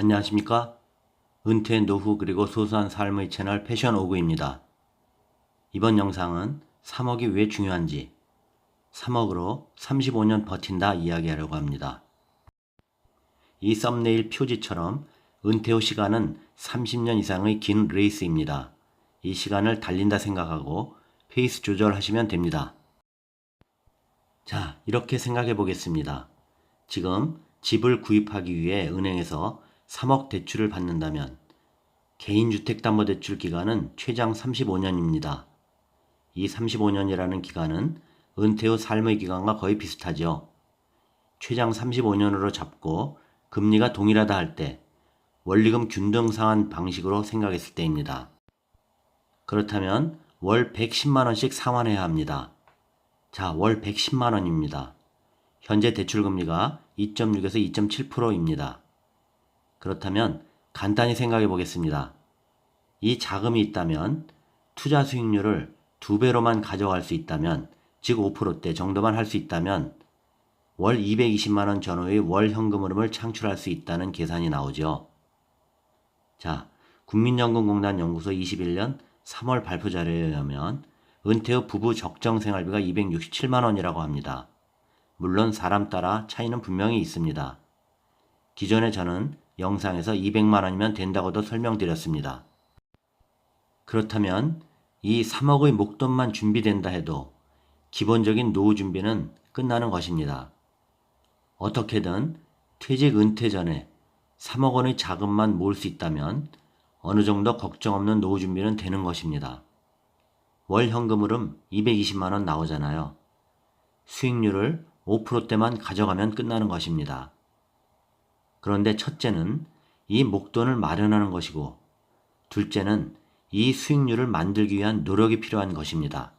안녕하십니까? 은퇴 노후 그리고 소소한 삶의 채널 패션 오구입니다. 이번 영상은 3억이 왜 중요한지 3억으로 35년 버틴다 이야기하려고 합니다. 이 썸네일 표지처럼 은퇴 후 시간은 30년 이상의 긴 레이스입니다. 이 시간을 달린다 생각하고 페이스 조절하시면 됩니다. 자, 이렇게 생각해 보겠습니다. 지금 집을 구입하기 위해 은행에서 3억 대출을 받는다면 개인주택담보대출 기간은 최장 35년입니다. 이 35년이라는 기간은 은퇴 후 삶의 기간과 거의 비슷하죠. 최장 35년으로 잡고 금리가 동일하다 할 때 원리금 균등상한 방식으로 생각했을 때입니다. 그렇다면 월 110만원씩 상환해야 합니다. 자, 월 110만원입니다. 현재 대출금리가 2.6에서 2.7%입니다. 그렇다면 간단히 생각해 보겠습니다. 이 자금이 있다면 투자 수익률을 두 배로만 가져갈 수 있다면, 즉 5%대 정도만 할 수 있다면 월 220만원 전후의 월 현금 흐름을 창출할 수 있다는 계산이 나오죠. 자, 국민연금공단 연구소 21년 3월 발표 자료에 의하면 은퇴 후 부부 적정 생활비가 267만원이라고 합니다. 물론 사람 따라 차이는 분명히 있습니다. 기존에 저는 영상에서 200만원이면 된다고도 설명드렸습니다. 그렇다면 이 3억의 목돈만 준비된다 해도 기본적인 노후 준비는 끝나는 것입니다. 어떻게든 퇴직 은퇴 전에 3억 원의 자금만 모을 수 있다면 어느 정도 걱정 없는 노후 준비는 되는 것입니다. 월 현금 흐름 220만 원 나오잖아요. 수익률을 5%대만 가져가면 끝나는 것입니다. 그런데 첫째는 이 목돈을 마련하는 것이고 둘째는 이 수익률을 만들기 위한 노력이 필요한 것입니다.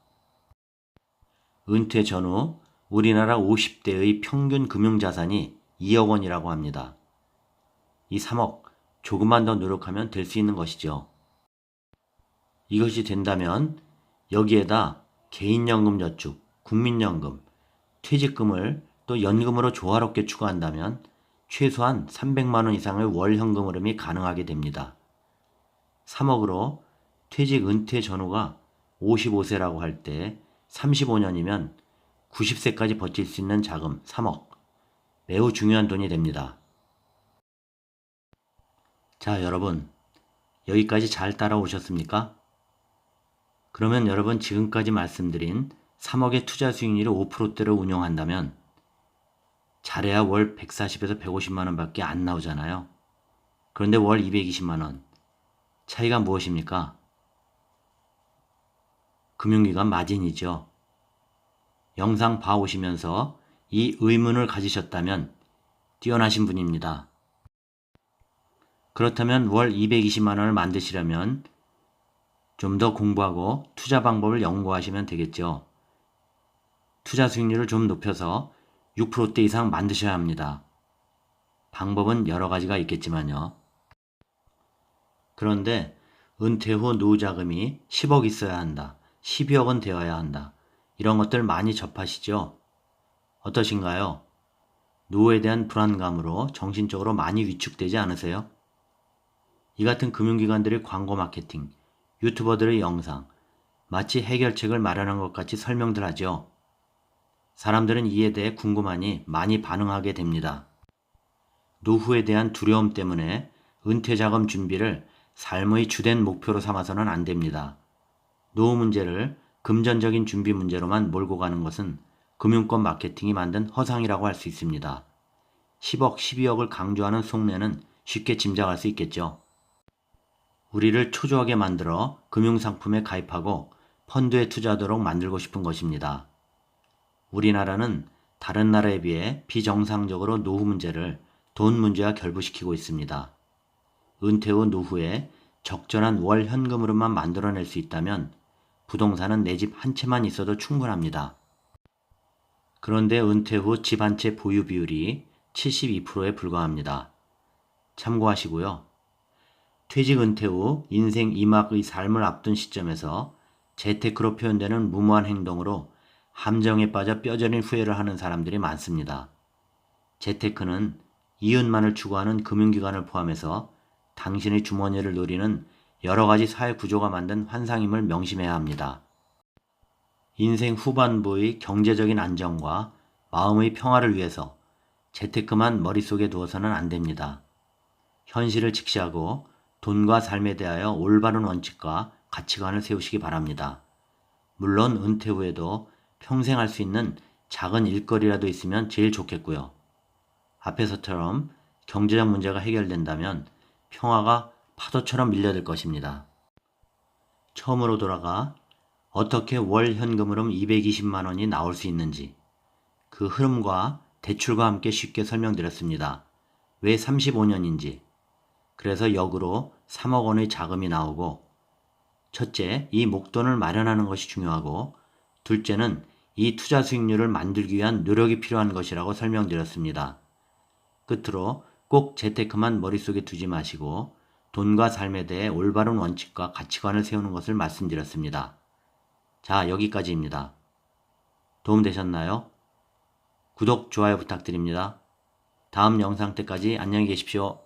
은퇴 전후 우리나라 50대의 평균 금융자산이 2억 원이라고 합니다. 이 3억 조금만 더 노력하면 될 수 있는 것이죠. 이것이 된다면 여기에다 개인연금 저축, 국민연금, 퇴직금을 또 연금으로 조화롭게 추가한다면 최소한 300만 원 이상의 월 현금 흐름이 가능하게 됩니다. 3억으로 퇴직 은퇴 전후가 55세라고 할 때 35년이면 90세까지 버틸 수 있는 자금 3억. 매우 중요한 돈이 됩니다. 자, 여러분. 여기까지 잘 따라오셨습니까? 그러면 여러분 지금까지 말씀드린 3억의 투자 수익률이 5%대로 운용한다면 잘해야 월 140에서 150만 원 밖에 안 나오잖아요. 그런데 월 220만 원. 차이가 무엇입니까? 금융기관 마진이죠. 영상 봐오시면서 이 의문을 가지셨다면 뛰어나신 분입니다. 그렇다면 월 220만 원을 만드시려면 좀 더 공부하고 투자 방법을 연구하시면 되겠죠. 투자 수익률을 좀 높여서 6%대 이상 만드셔야 합니다. 방법은 여러 가지가 있겠지만요. 그런데 은퇴 후 노후 자금이 10억 있어야 한다. 12억은 되어야 한다. 이런 것들 많이 접하시죠? 어떠신가요? 노후에 대한 불안감으로 정신적으로 많이 위축되지 않으세요? 이 같은 금융기관들의 광고 마케팅, 유튜버들의 영상, 마치 해결책을 마련한 것 같이 설명들 하죠. 사람들은 이에 대해 궁금하니 많이 반응하게 됩니다. 노후에 대한 두려움 때문에 은퇴 자금 준비를 삶의 주된 목표로 삼아서는 안 됩니다. 노후 문제를 금전적인 준비 문제로만 몰고 가는 것은 금융권 마케팅이 만든 허상이라고 할 수 있습니다. 10억, 12억을 강조하는 속내는 쉽게 짐작할 수 있겠죠. 우리를 초조하게 만들어 금융상품에 가입하고 펀드에 투자하도록 만들고 싶은 것입니다. 우리나라는 다른 나라에 비해 비정상적으로 노후 문제를 돈 문제와 결부시키고 있습니다. 은퇴 후 노후에 적절한 월 현금으로만 만들어낼 수 있다면 부동산은 내 집 한 채만 있어도 충분합니다. 그런데 은퇴 후 집 한 채 보유 비율이 72%에 불과합니다. 참고하시고요. 퇴직 은퇴 후 인생 2막의 삶을 앞둔 시점에서 재테크로 표현되는 무모한 행동으로 함정에 빠져 뼈저린 후회를 하는 사람들이 많습니다. 재테크는 이윤만을 추구하는 금융기관을 포함해서 당신의 주머니를 노리는 여러 가지 사회 구조가 만든 환상임을 명심해야 합니다. 인생 후반부의 경제적인 안정과 마음의 평화를 위해서 재테크만 머릿속에 두어서는 안 됩니다. 현실을 직시하고 돈과 삶에 대하여 올바른 원칙과 가치관을 세우시기 바랍니다. 물론 은퇴 후에도 평생 할 수 있는 작은 일거리라도 있으면 제일 좋겠고요. 앞에서처럼 경제적 문제가 해결된다면 평화가 파도처럼 밀려들 것입니다. 처음으로 돌아가 어떻게 월 현금으로 220만 원이 나올 수 있는지 그 흐름과 대출과 함께 쉽게 설명드렸습니다. 왜 35년인지 그래서 역으로 3억 원의 자금이 나오고 첫째, 이 목돈을 마련하는 것이 중요하고 둘째는 이 투자 수익률을 만들기 위한 노력이 필요한 것이라고 설명드렸습니다. 끝으로 꼭 재테크만 머릿속에 두지 마시고 돈과 삶에 대해 올바른 원칙과 가치관을 세우는 것을 말씀드렸습니다. 자, 여기까지입니다. 도움되셨나요? 구독, 좋아요 부탁드립니다. 다음 영상 때까지 안녕히 계십시오.